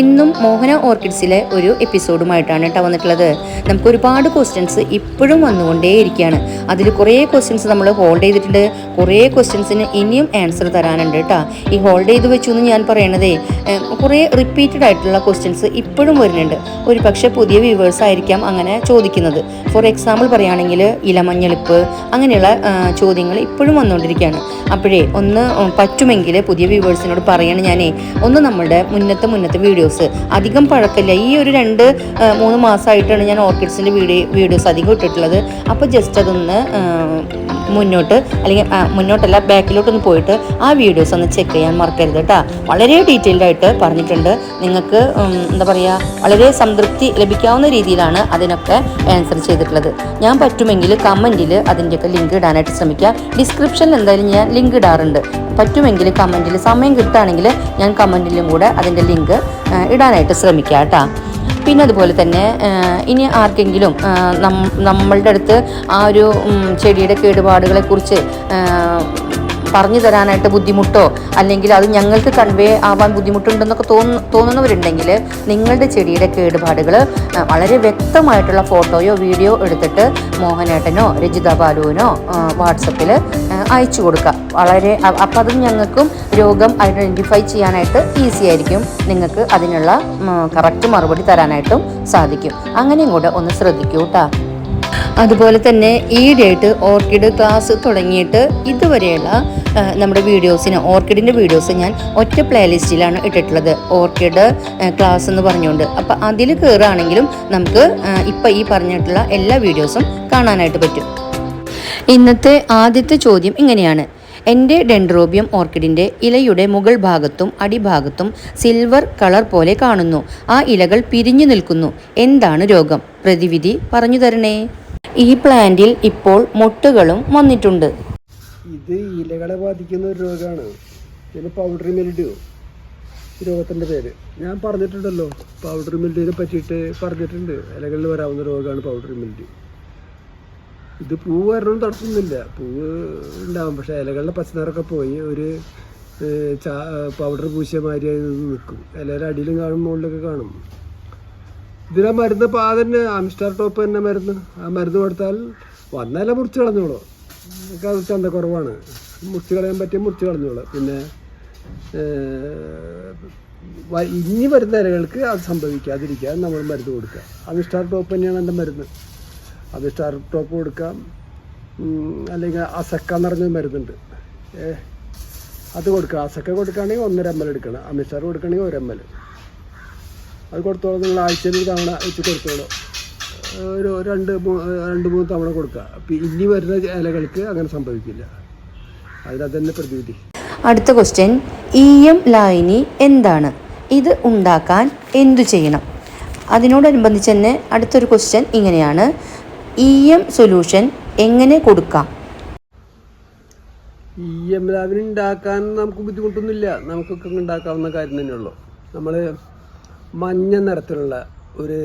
ഇന്നും മോഹന ഓർക്കിഡ്സിലെ ഒരു എപ്പിസോഡുമായിട്ടാണ് കേട്ടോ വന്നിട്ടുള്ളത്. നമുക്ക് ഒരുപാട് ക്വസ്റ്റ്യൻസ് ഇപ്പോഴും വന്നുകൊണ്ടേയിരിക്കുകയാണ്. അതിൽ കുറേ ക്വസ്റ്റ്യൻസ് നമ്മൾ ഹോൾഡ് ചെയ്തിട്ടുണ്ട്. കുറേ ക്വസ്റ്റ്യൻസിന് ഇനിയും ആൻസർ തരാനുണ്ട് കേട്ടോ. ഈ ഹോൾഡ് ചെയ്ത് വെച്ചു എന്ന് ഞാൻ പറയണതേ കുറേ റിപ്പീറ്റഡ് ആയിട്ടുള്ള ക്വസ്റ്റ്യൻസ് ഇപ്പോഴും വരുന്നുണ്ട്. ഒരു പക്ഷേ പുതിയ വ്യൂവേഴ്സ് ആയിരിക്കാം അങ്ങനെ ചോദിക്കുന്നത്. ഫോർ എക്സാമ്പിൾ പറയുകയാണെങ്കിൽ ഇലമഞ്ഞളിപ്പ് അങ്ങനെയുള്ള ചോദ്യങ്ങൾ ഇപ്പോഴും വന്നുകൊണ്ടിരിക്കുകയാണ്. അപ്പോഴേ ഒന്ന് പറ്റുമെങ്കിൽ പുതിയ വ്യൂവേഴ്സിനോട് പറയണം ഞാനേ ഒന്ന് നമ്മളുടെ മുന്നത്തെ മുന്നത്തെ വീഡിയോസ്. അധികം പഴക്കമില്ല. ഈ ഒരു രണ്ട് മൂന്ന് മാസമായിട്ടാണ് ഞാൻ ഓർക്കിഡ്സിന്റെ വീഡിയോ വീഡിയോസ് അധികം ഇട്ടിട്ടുള്ളത്. അപ്പോൾ ജസ്റ്റ് അതൊന്ന് മുന്നോട്ട് അല്ലെങ്കിൽ മുന്നോട്ടല്ല ബാക്കിലോട്ടൊന്ന് പോയിട്ട് ആ വീഡിയോസ് ഒന്ന് ചെക്ക് ചെയ്യാൻ മറക്കരുത് കേട്ടോ വളരെ ഡീറ്റെയിൽഡ് ആയിട്ട് പറഞ്ഞിട്ടുണ്ട്. നിങ്ങൾക്ക് എന്താ പറയുക വളരെ സംതൃപ്തി ലഭിക്കാവുന്ന രീതിയിലാണ് അതിനൊക്കെ ആൻസർ ചെയ്തിട്ടുള്ളത്. ഞാൻ പറ്റുമെങ്കിൽ കമന്റിൽ അതിന്റെയൊക്കെ ലിങ്ക് ഇടാനായിട്ട് ശ്രമിക്കുക. ഡിസ്ക്രിപ്ഷനിൽ എന്തായാലും ഞാൻ ലിങ്ക് ഇടാറുണ്ട്. പറ്റുമെങ്കിൽ കമന്റിൽ സമയം കിട്ടുകയാണെങ്കിൽ ഞാൻ കമന്റിലും കൂടെ അതിന്റെ ലിങ്ക് ഇടാനായിട്ട് ശ്രമിക്കാം കേട്ടോ പിന്നെ അതുപോലെ തന്നെ ഇനി ആർക്കെങ്കിലും നമ്മളുടെ അടുത്ത് ആ ഒരു ചെടിയുടെ കേടുപാടുകളെ കുറിച്ച് പറഞ്ഞു തരാനായിട്ട് ബുദ്ധിമുട്ടോ അല്ലെങ്കിൽ അത് ഞങ്ങൾക്ക് കൺവേ ആവാൻ ബുദ്ധിമുട്ടുണ്ടെന്നൊക്കെ തോന്നു തോന്നുന്നവരുണ്ടെങ്കിൽ നിങ്ങളുടെ ചെടിയുടെ കേടുപാടുകൾ വളരെ വ്യക്തമായിട്ടുള്ള ഫോട്ടോയോ വീഡിയോ എടുത്തിട്ട് മോഹനേട്ടനോ രജിത ബാലുവിനോ വാട്സപ്പിൽ അയച്ചു കൊടുക്കുക. വളരെ അപ്പം അത് ഞങ്ങൾക്കും രോഗം ഐഡന്റിഫൈ ചെയ്യാനായിട്ട് ഈസി ആയിരിക്കും. നിങ്ങൾക്ക് അതിനുള്ള കറക്റ്റ് മറുപടി തരാനായിട്ടും സാധിക്കും. അങ്ങനെയും കൂടെ ഒന്ന് ശ്രദ്ധിക്കൂ കേട്ടോ അതുപോലെ തന്നെ ഈയിടെയായിട്ട് ഓർക്കിഡ് ക്ലാസ് തുടങ്ങിയിട്ട് ഇതുവരെയുള്ള നമ്മുടെ വീഡിയോസിന് ഓർക്കിഡിന്റെ വീഡിയോസ് ഞാൻ ഒറ്റ പ്ലേലിസ്റ്റിലാണ് ഇട്ടിട്ടുള്ളത്. ഓർക്കിഡ് ക്ലാസ് എന്ന് പറഞ്ഞുകൊണ്ട്. അപ്പോൾ അതിൽ കയറുകയാണെങ്കിലും നമുക്ക് ഇപ്പം ഈ പറഞ്ഞിട്ടുള്ള എല്ലാ വീഡിയോസും കാണാനായിട്ട് പറ്റും. ഇന്നത്തെ ആദ്യത്തെ ചോദ്യം ഇങ്ങനെയാണ്. എന്റെ ഡെൻഡ്രോബിയം ഓർക്കിഡിന്റെ ഇലയുടെ മുകൾ ഭാഗത്തും അടിഭാഗത്തും സിൽവർ കളർ പോലെ കാണുന്നു. ആ ഇലകൾ പിരിഞ്ഞു നിൽക്കുന്നു. എന്താണ് രോഗം? പ്രതിവിധി പറഞ്ഞു തരണേ. ഈ പ്ലാന്റിൽ ഇപ്പോൾ മൊട്ടുകളും വന്നിട്ടുണ്ട്. ഇത് ഇലകളെ ബാധിക്കുന്ന ഒരു രോഗമാണ് ഇതിന് പൗഡർ മെലിഡ്യൂ രോഗത്തിന്റെ പേര്. ഞാൻ പറഞ്ഞിട്ടുണ്ടല്ലോ പൗഡർ മെലിഡ്യൂനെ പറ്റിയിട്ട് പറഞ്ഞിട്ടുണ്ട്. ഇലകളിൽ വരാവുന്ന രോഗമാണ് പൗഡർ മെലിഡ്യൂ ഇത് പൂവ് വരണം തടസ്സമൊന്നുമില്ല പൂവ് ഉണ്ടാവും. പക്ഷേ ഇലകളുടെ പച്ചനിറൊക്കെ പോയി ഒരു പൗഡർ പൂശിയ മാതിരി നിൽക്കും. ഇലയുടെ അടിയിലും കാണും മുകളിലൊക്കെ കാണും. ഇതിനാ മരുന്ന് ഇപ്പോൾ ആ തന്നെ ആംസ്റ്റാർ ടോപ്പ് തന്നെ മരുന്ന്. ആ മരുന്ന് കൊടുത്താൽ വന്നാലേ മുറിച്ച് കളഞ്ഞോളൂ. അത് അത് ചന്തക്കുറവാണ്. മുറിച്ച് കളയാൻ പറ്റിയ മുറിച്ച് കളഞ്ഞോളൂ. പിന്നെ ഇനി വരുന്ന ഇലകൾക്ക് അത് സംഭവിക്കാതിരിക്കാൻ നമ്മൾ മരുന്ന് കൊടുക്കുക. ആംസ്റ്റാർ ടോപ്പ് തന്നെയാണ് എന്റെ മരുന്ന്. ആംസ്റ്റാർ ടോപ്പ് കൊടുക്കാം. അല്ലെങ്കിൽ അസക്ക എന്ന് പറഞ്ഞ മരുന്നുണ്ട്. അത് കൊടുക്കുക. അസക്ക കൊടുക്കുകയാണെങ്കിൽ ഒന്നര എം എൽ എടുക്കണം. അമിസ്റ്റാർ കൊടുക്കുകയാണെങ്കിൽ ഒരു എം എൽ. അത് കൊടുത്തോളം നിങ്ങൾ ആഴ്ചയിൽ ഒരു തവണ വെച്ച് കൊടുത്തോളൂ. ഒരു രണ്ട് രണ്ട് മൂന്ന് തവണ കൊടുക്കുക. അപ്പം ഇനി വരുന്ന ഇലകൾക്ക് അങ്ങനെ സംഭവിക്കില്ല. അതിനകത്ത് തന്നെ പ്രതിവിധി. അടുത്ത ക്വസ്റ്റ്യൻ ഇ എം ലായനി എന്താണ്? ഇത് ഉണ്ടാക്കാൻ എന്തു ചെയ്യണം? അതിനോടനുബന്ധിച്ച് തന്നെ അടുത്തൊരു ക്വസ്റ്റ്യൻ ഇങ്ങനെയാണ്. ഇ എം സൊല്യൂഷൻ എങ്ങനെ കൊടുക്കാം? ഇ എം ലാവിന് ഉണ്ടാക്കാൻ നമുക്ക് ബുദ്ധിമുട്ടൊന്നുമില്ല. നമുക്കൊക്കെ ഉണ്ടാക്കാവുന്ന കാര്യം തന്നെയുള്ളൂ. നമ്മൾ മഞ്ഞ നിറത്തിലുള്ള ഒരു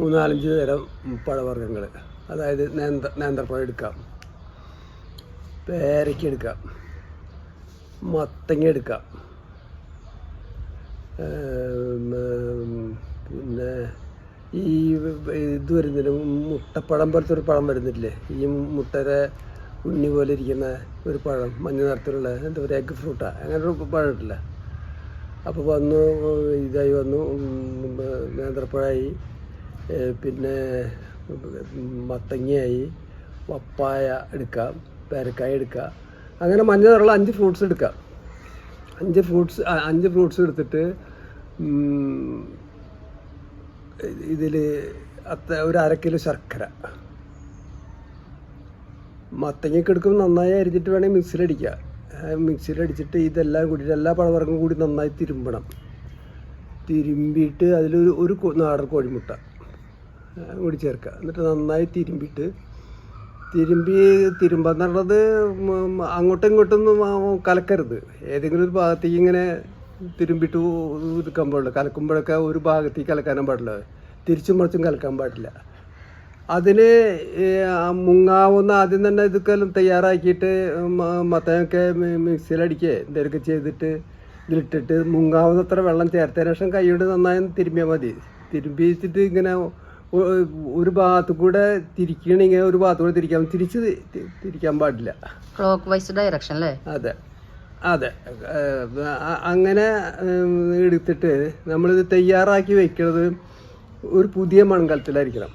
മൂന്നാലഞ്ച് തരം പഴവർഗങ്ങൾ. അതായത് നേന്ത്ര നേന്ത്രപ്പഴം എടുക്കാം. പേരയ്ക്ക എടുക്കാം. മത്തങ്ങ എടുക്കാം. പിന്നെ ഈ ഇത് വരുന്നില്ല മുട്ടപ്പഴം പോലത്തെ ഒരു പഴം വരുന്നില്ലേ? ഈ മുട്ടരെ ഉണ്ണി പോലെ ഇരിക്കുന്ന ഒരു പഴം മഞ്ഞ നിറത്തിലുള്ള എന്താ പറയുക എഗ് ഫ്രൂട്ടാ അങ്ങനെ ഒരു പഴം ഇട്ടില്ല അപ്പോൾ വന്നു ഇതായി വന്നു നേന്ത്രപ്പഴമായി പിന്നെ മത്തങ്ങയായി പപ്പായ എടുക്കാം പേരക്കായ എടുക്കാം അങ്ങനെ മഞ്ഞ നിറമുള്ള അഞ്ച് ഫ്രൂട്ട്സ് എടുക്കാം. അഞ്ച് ഫ്രൂട്ട്സ് അഞ്ച് ഫ്രൂട്ട്സ് എടുത്തിട്ട് ഇതിൽ അത്ത ഒരു അര കിലോ ശർക്കര. മത്തങ്ങയ്ക്ക് എടുക്കുമ്പോൾ നന്നായി അരിഞ്ഞിട്ട് വേണമെങ്കിൽ മിക്സിയിലടിക്കുക മിക്സിയിലടിച്ചിട്ട് ഇതെല്ലാം കൂട്ടിയിട്ട് എല്ലാ പഴവർഗം കൂടി നന്നായി തിരുമ്പണം. തിരുമ്പിയിട്ട് അതിലൊരു ഒരു നാടൻ കോഴിമുട്ട കൂടി ചേർക്കുക. എന്നിട്ട് നന്നായി തിരുമ്പിയിട്ട് തിരുമ്പി തിരുമ്പാൻ പറഞ്ഞത് അങ്ങോട്ടും ഇങ്ങോട്ടൊന്നും കലക്കരുത്. ഏതെങ്കിലും ഒരു ഭാഗത്തേക്ക് ഇങ്ങനെ തിരുമ്പിട്ട് ഇതുക്കാൻ പാടില്ല. കലക്കുമ്പോഴൊക്കെ ഒരു ഭാഗത്തേക്ക് കലക്കാനും പാടില്ല. തിരിച്ചും മറിച്ചും കലക്കാൻ പാടില്ല. അതിന് മുങ്ങാവുന്ന ആദ്യം തന്നെ ഇതൊക്കെല്ലാം തയ്യാറാക്കിയിട്ട് മത്തനൊക്കെ മിക്സിയിലടിക്കുക. എന്തെങ്കിലുമൊക്കെ ചെയ്തിട്ട് ഇതിലിട്ടിട്ട് മുങ്ങാവുന്നത്ര വെള്ളം ചേർത്തതിന് ശേഷം കൈകൊണ്ട് നന്നായി തിരുമ്പിയാൽ തിരുമ്മിയാൽ മതി. തിരുമ്പിച്ചിട്ട് ഇങ്ങനെ ഒരു ഭാഗത്ത് കൂടെ തിരിക്കണെങ്കിൽ ഒരു ഭാഗത്ത് കൂടെ തിരിക്കാൻ തിരിച്ച് തിരിക്കാൻ പാടില്ല. ക്ലോക്ക് വൈസ് ഡയറക്ഷൻ അല്ലേ അതെ. അതെ. അങ്ങനെ എടുത്തിട്ട് നമ്മളിത് തയ്യാറാക്കി വെക്കുന്നത് ഒരു പുതിയ മൺകലത്തിലായിരിക്കണം.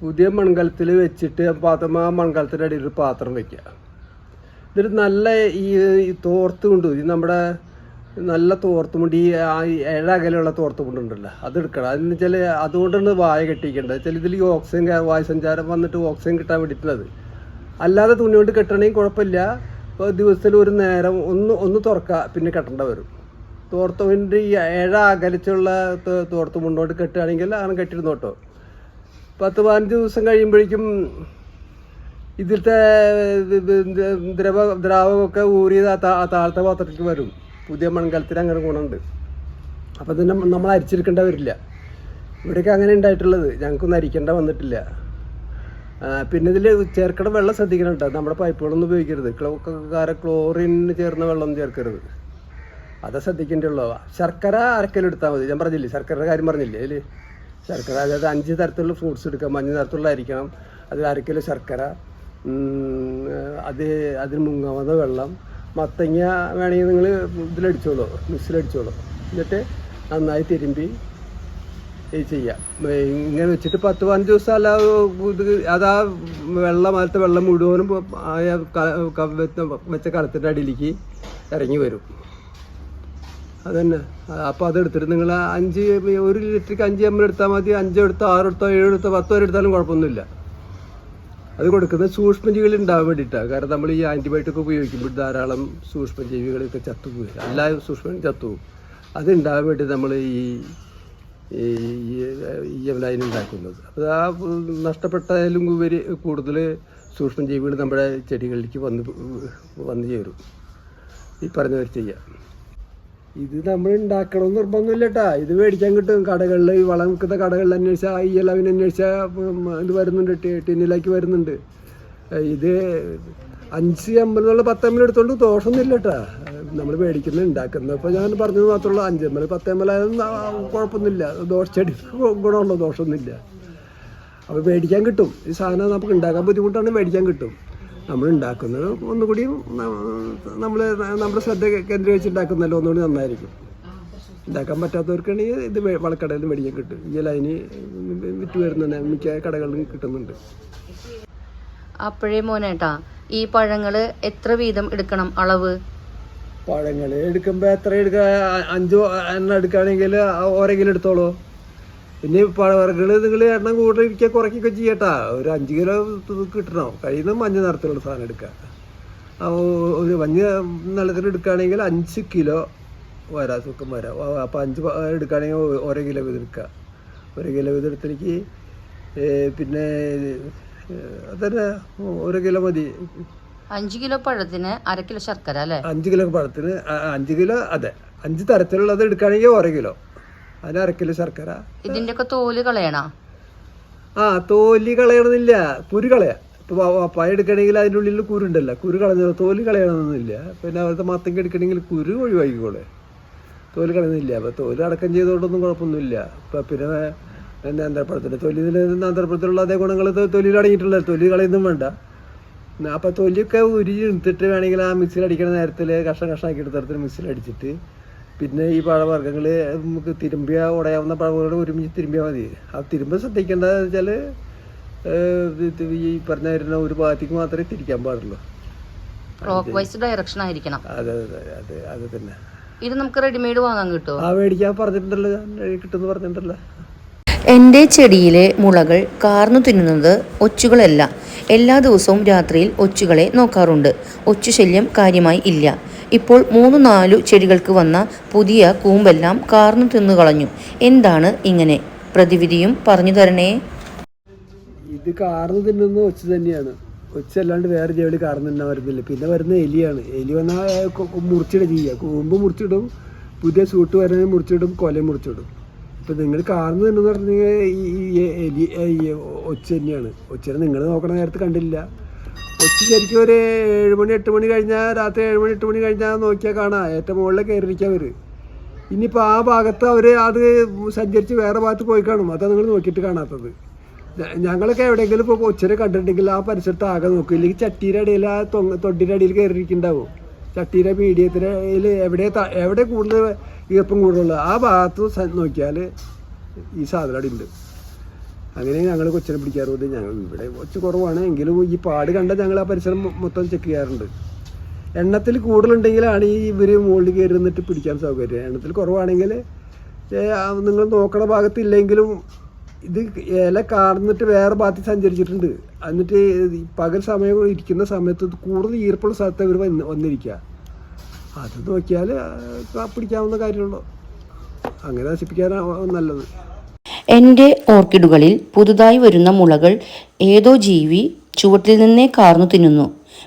പുതിയ മൺകലത്തിൽ വെച്ചിട്ട് പാത്രം ആ മൺകലത്തിന്റെ അടിയിൽ ഒരു പാത്രം വെക്കുക. എന്നിട്ട് നല്ല ഈ തോർത്ത് കൊണ്ട് ഈ നമ്മുടെ നല്ല തോർത്തുമുണ്ട് ഈ ആ ഈ ഏഴ അകലുള്ള തോർത്തുമുണ്ട് ഉണ്ടല്ലോ അത് എടുക്കണം. അതിന് വെച്ചാൽ അതുകൊണ്ടാണ് വായ കെട്ടിക്കേണ്ടത്. വെച്ചാൽ ഇതിൽ ഈ ഓക്സിജൻ വായു സഞ്ചാരം വന്നിട്ട് ഓക്സിജൻ കിട്ടാൻ വേണ്ടിയിട്ടുള്ളത്. അല്ലാതെ തുണി കൊണ്ട് കെട്ടണമെങ്കിൽ കുഴപ്പമില്ല. ദിവസത്തിൽ ഒരു നേരം ഒന്ന് ഒന്ന് തുറക്കുക പിന്നെ കെട്ടേണ്ട വരും. തോർത്തുമുണ്ട് ഈ ഏഴ അകലിച്ചുള്ള തോർത്ത് തോർത്തുമുണ്ടോട്ട് കെട്ടുകയാണെങ്കിൽ അങ്ങനെ കെട്ടിയിരുന്നോ കേട്ടോ പത്ത് പതിനഞ്ച് ദിവസം കഴിയുമ്പോഴേക്കും ഇതിലത്തെ ഇത് ഇത് ദ്രവ ദ്രാവകമൊക്കെ ഊറി ആ താഴത്തെ പാത്രത്തിലേക്ക് വരും. പുതിയ മൺകലത്തിന് അങ്ങനെ ഗുണമുണ്ട്. അപ്പം തന്നെ നമ്മൾ അരിച്ചെടുക്കേണ്ട വരില്ല. ഇവിടെയൊക്കെ അങ്ങനെ ഉണ്ടായിട്ടുള്ളത്. ഞങ്ങൾക്കൊന്നും അരിക്കേണ്ട വന്നിട്ടില്ല. പിന്നെ ഇതിൽ ചേർക്കണ വെള്ളം ശ്രദ്ധിക്കണം നമ്മുടെ പൈപ്പുകളൊന്നും ഉപയോഗിക്കരുത്. ക്ലോക്കാര ക്ലോറിൻ ചേർന്ന വെള്ളം ചേർക്കരുത്. അത് ശ്രദ്ധിക്കേണ്ടുള്ളൂ ശർക്കര അരക്കലെടുത്താൽ മതി. ഞാൻ പറഞ്ഞില്ലേ? ശർക്കരയുടെ കാര്യം പറഞ്ഞില്ലേ? അതിൽ ശർക്കര. അതായത് അഞ്ച് തരത്തിലുള്ള ഫ്രൂട്ട്സ് എടുക്കാം. മഞ്ഞ തരത്തിലുള്ളതായിരിക്കണം അതിൽ അരക്കിലോ ശർക്കര. അത് അതിൽ മുങ്ങാമത വെള്ളം. മത്തങ്ങ വേണമെങ്കിൽ നിങ്ങൾ ഇതിലടിച്ചോളൂ മിക്സിലടിച്ചോളൂ എന്നിട്ട് നന്നായി തിരുമ്പി ചെയ്യാം ഇങ്ങനെ വെച്ചിട്ട് പത്ത് പതിനഞ്ച് ദിവസം അല്ല ഇത് അതാ വെള്ളം അതിലത്തെ വെള്ളം മുഴുവനും വെച്ച- കളത്തിന്റെ അടിയിലേക്ക് ഇറങ്ങി വരും. അതന്നെ. അപ്പോൾ അതെടുത്തിട്ട് നിങ്ങൾ അഞ്ച് ഒരു ലിറ്ററിക്ക് അഞ്ച് എം എൽ എടുത്താൽ മതി. അഞ്ച് എടുത്തോ ആറ് എടുത്തോ ഏഴ് എടുത്തോ പത്തോ വരെ എടുത്താലും കുഴപ്പമൊന്നുമില്ല. അത് കൊടുക്കുന്നത് സൂക്ഷ്മജീവികൾ ഉണ്ടാവാൻ വേണ്ടിയിട്ടാണ് കാരണം നമ്മൾ ഈ ആന്റിബയോട്ടിക് ഉപയോഗിക്കുമ്പോൾ ധാരാളം സൂക്ഷ്മജീവികളൊക്കെ ചത്തുപോയി. എല്ലാ സൂക്ഷ്മം ചത്തുപോകും. അത് ഉണ്ടാവാൻ വേണ്ടി നമ്മൾ ഈ ഈ ലൈൻ ഉണ്ടാക്കുന്നത്. അപ്പോൾ ആ നഷ്ടപ്പെട്ടാലും ഉപരി കൂടുതൽ സൂക്ഷ്മജീവികൾ നമ്മുടെ ചെടികളിലേക്ക് വന്ന് വന്നു ചേരും. ഈ പറഞ്ഞവർ ചെയ്യാം. ഇത് നമ്മൾ ഉണ്ടാക്കണം നിർബന്ധമില്ല കേട്ടാ ഇത് മേടിക്കാൻ കിട്ടും. കടകളിൽ ഈ വളം വിൽക്കുന്ന കടകളിൽ അന്വേഷിച്ചാൽ ഈ ഇലവിന് അന്വേഷിച്ചാൽ ഇത് വരുന്നുണ്ട്. ടിന്നിലേക്ക് വരുന്നുണ്ട്. ഇത് അഞ്ച് എം പത്തമ്പലം എടുത്തോണ്ട് ദോഷമൊന്നുമില്ല കേട്ടാ നമ്മൾ മേടിക്കുന്നത് ഉണ്ടാക്കുന്നത് ഇപ്പോൾ ഞാൻ പറഞ്ഞത് മാത്രമുള്ളൂ അമ്പലം എൽ പത്ത് എം എൽ ആയതൊന്നും ആ, കുഴപ്പമൊന്നുമില്ല ദോഷ ചെടി ഗുണമുള്ള ദോഷമൊന്നുമില്ല. അപ്പോൾ മേടിക്കാൻ കിട്ടും. ഈ സാധനം നമുക്ക് ഉണ്ടാക്കാൻ ബുദ്ധിമുട്ടാണ് മേടിക്കാൻ കിട്ടും. നമ്മൾ ഉണ്ടാക്കുന്നത് ഒന്നുകൂടി നമ്മൾ നമ്മുടെ ശ്രദ്ധ കേന്ദ്രീകരിച്ച് ഉണ്ടാക്കുന്നല്ലോ ഒന്നുകൂടി നന്നായിരിക്കും. ഉണ്ടാക്കാൻ പറ്റാത്തവർക്കാണെങ്കിൽ ഇത് വളക്കടയിൽ മേടിക്കാൻ കിട്ടും ഈ ലൈന് വിറ്റ് വരുന്നുണ്ട് മിക്ക കടകളിലും കിട്ടുന്നുണ്ട്. അപ്പോഴേ മോനേട്ടാ ഈ പഴങ്ങൾ എത്ര വീതം എടുക്കണം അളവ്? പഴങ്ങൾ എടുക്കുമ്പോൾ എത്ര എടുക്കുക അഞ്ചോ എണ്ണം എടുക്കുകയാണെങ്കിൽ ഓരെങ്കിലും കിലോ എടുത്തോളൂ. പിന്നെ പഴവർഗങ്ങൾ നിങ്ങൾ എണ്ണം കൂടുതൽ ഇരിക്കുക കുറയ്ക്കുകയൊക്കെ ചെയ്യട്ടാ. ഒരു അഞ്ച് കിലോ കിട്ടണം? കഴിയുന്ന മഞ്ഞ നിറത്തിലുള്ള സാധനം എടുക്കുക അപ്പോൾ ഒരു മഞ്ഞ നിലത്തിൽ എടുക്കുകയാണെങ്കിൽ അഞ്ച് കിലോ വരാം സുഖം വരാം. അപ്പോൾ അഞ്ച് എടുക്കുകയാണെങ്കിൽ ഒരേ കിലോ വീതം എടുക്കുക ഒരു കിലോ വീതം പിന്നെ അതന്നെ ഒരു കിലോ മതി. അഞ്ച് കിലോ പഴത്തിന് അര കിലോ ശർക്കര അല്ലേ? അഞ്ച് കിലോ പഴത്തിന് അഞ്ച് കിലോ അതെ അഞ്ച് തരത്തിലുള്ളത് എടുക്കുകയാണെങ്കിൽ ഒരേ കിലോ. കിലോ ശർക്കര. ഇതിന്റെ ഒക്കെ തോൽ കളയണ? ആ തോൽ കളയണമെന്നില്ല കുരു കളയാ. ഇപ്പൊ പപ്പായ എടുക്കണമെങ്കിൽ അതിന്റെ ഉള്ളിൽ കുരുണ്ടല്ലോ കുരു കളഞ്ഞ തോൽ കളയണമെന്നില്ല പിന്നെ അവിടുത്തെ മത്തങ്ങ എടുക്കണമെങ്കിൽ കുരു ഒഴിവാക്കിക്കോളെ. തോൽ കളയുന്നില്ല. അപ്പൊ തോൽ അടക്കം ചെയ്തുകൊണ്ടൊന്നും കുഴപ്പമൊന്നുമില്ല. ഇപ്പൊ പിന്നെ നേന്ത്രപ്പഴത്തിന്റെ തൊലി അന്തരപ്പുറത്തിലുള്ള അതേ ഗുണങ്ങൾ തൊലിയിൽ അടങ്ങിയിട്ടുള്ള തൊലി കളയൊന്നും വേണ്ട. അപ്പൊ തൊലിയൊക്കെ ഉരി എടുത്തിട്ട് വേണമെങ്കിൽ ആ മിക്സിയിൽ അടിക്കുന്ന നേരത്തിൽ കഷ്ണം കഷ്ണമാക്കി എടുത്തിടത്തിൽ മിക്സിയിൽ അടിച്ചിട്ട് പിന്നെ ഈ പഴവർഗങ്ങൾ നമുക്ക് തിരുമ്പിയ ഉടയാവുന്ന പഴവർഗങ്ങൾ ഒരുമിച്ച് തിരുമ്പിയാൽ മതി. ആ തിരുമ്പ ശ്രദ്ധിക്കേണ്ടതെന്ന് വെച്ചാൽ ഈ പറഞ്ഞ വരുന്ന ഒരു ഭാഗത്തേക്ക് മാത്രമേ തിരിക്കാൻ പാടുള്ളൂ. ക്ലോക്ക് വൈസ് ഡയറക്ഷൻ ആയിരിക്കണം. അതെ അതെ അതെ അത് തന്നെ. ഇത് നമുക്ക് റെഡിമെയ്ഡ് വാങ്ങാൻ കിട്ടുമോ ആ മേടിക്കാൻ പറഞ്ഞിട്ടുണ്ടല്ലോ ഞാൻ കിട്ടുമെന്ന് പറഞ്ഞിട്ടുണ്ടല്ലോ. എന്റെ ചെടിയിലെ മുളകൾ കാർന്നു തിന്നുന്നത് ഒച്ചുകളല്ല. എല്ലാ ദിവസവും രാത്രിയിൽ ഒച്ചുകളെ നോക്കാറുണ്ട്. ഒച്ചു ശല്യം കാര്യമായി ഇല്ല. ഇപ്പോൾ മൂന്ന് നാലു ചെടികൾക്ക് വന്ന പുതിയ കൂമ്പെല്ലാം കാർന്നു തിന്നു കളഞ്ഞു എന്താണ് ഇങ്ങനെ? പ്രതിവിധിയും പറഞ്ഞു തരണേ. ഇത് കാർന്നു തിന്നുന്ന ഒച്ച തന്നെയാണ്. ഒച്ച അല്ലാണ്ട് വേറെ ജോലി തന്നെ വരുന്നില്ല പിന്നെ വരുന്ന എലിയാണ്. എലി വന്നാൽ മുറിച്ചിട ചെയ്യുക കൂമ്പ് മുറിച്ചിടും പുതിയ സൂട്ട് വരുന്നത് മുറിച്ചിടും കൊല മുറിച്ചിടും. ഇപ്പം നിങ്ങൾ കാർന്നു തന്നെ പറഞ്ഞാൽ ഈ എലി ഒച്ച തന്നെയാണ്. ഒച്ചനെ നിങ്ങൾ നോക്കണ നേരത്ത് കണ്ടില്ല. ഒച്ച ശരിക്കും ഒരു ഏഴ് മണി എട്ട് മണി കഴിഞ്ഞാൽ രാത്രി ഏഴ് മണി എട്ട് മണി കഴിഞ്ഞാൽ നോക്കിയാൽ കാണാം. ഏറ്റവും മുകളിൽ കയറിയിരിക്കാം അവർ ഇനിയിപ്പോൾ ആ ഭാഗത്ത് അവർ അത് സഞ്ചരിച്ച് വേറെ ഭാഗത്ത് പോയി കാണും. അതാണ് നിങ്ങൾ നോക്കിയിട്ട് കാണാത്തത്. ഞങ്ങളൊക്കെ എവിടെയെങ്കിലും ഇപ്പോൾ കൊച്ചിനെ കണ്ടിട്ടുണ്ടെങ്കിൽ ആ പരിസരത്ത് ആകെ നോക്കും. ഇല്ലെങ്കിൽ ചട്ടിയുടെ ഇടയിൽ ആ തൊങ്ങ തൊട്ടിയുടെ അടിയിൽ കയറിയിരിക്കുന്നുണ്ടാവും ചട്ടിയുടെ മീഡിയത്തിന്റെ ഇടയിൽ എവിടെ എവിടെ കൂടുതൽ ഈർപ്പം കൂടുതലുള്ളത്? ആ ഭാഗത്ത് നോക്കിയാൽ ഈ സാധനം അവിടെ ഉണ്ട്. അങ്ങനെ ഞങ്ങൾ കൊച്ചിനെ പിടിക്കാറുണ്ട്. ഞങ്ങൾ ഇവിടെ കുറച്ച് കുറവാണ്. എങ്കിലും ഈ പാട് കണ്ട ഞങ്ങൾ ആ പരിസരം മൊത്തം ചെക്ക് ചെയ്യാറുണ്ട്. എണ്ണത്തിൽ കൂടുതലുണ്ടെങ്കിലാണ് ഈ ഇവർ മുകളിൽ കയറി നിന്നിട്ട് പിടിക്കാൻ സൗകര്യം. എണ്ണത്തിൽ കുറവാണെങ്കിൽ നിങ്ങൾ നോക്കണ ഭാഗത്തില്ലെങ്കിലും ഇത് ഇല കാർന്നിട്ട് വേറെ ഭാഗത്ത് സഞ്ചരിച്ചിട്ടുണ്ട്. എന്നിട്ട് പകൽ സമയം ഇരിക്കുന്ന സമയത്ത് കൂടുതൽ ഈർപ്പുള്ള സ്ഥലത്ത് ഇവർ വന്ന് വന്നിരിക്കുക അത് നോക്കിയാൽ പിടിക്കാവുന്ന കാര്യമുള്ളൂ. അങ്ങനെ നശിപ്പിക്കാനാണ് നല്ലത്. എന്റെ ഓർക്കിഡുകളിൽ പുതുതായി വരുന്ന മുളകൾ ഏതോ ജീവി ചുവട്ടിൽ നിന്നേ കാർന്നു തിന്നുന്നു.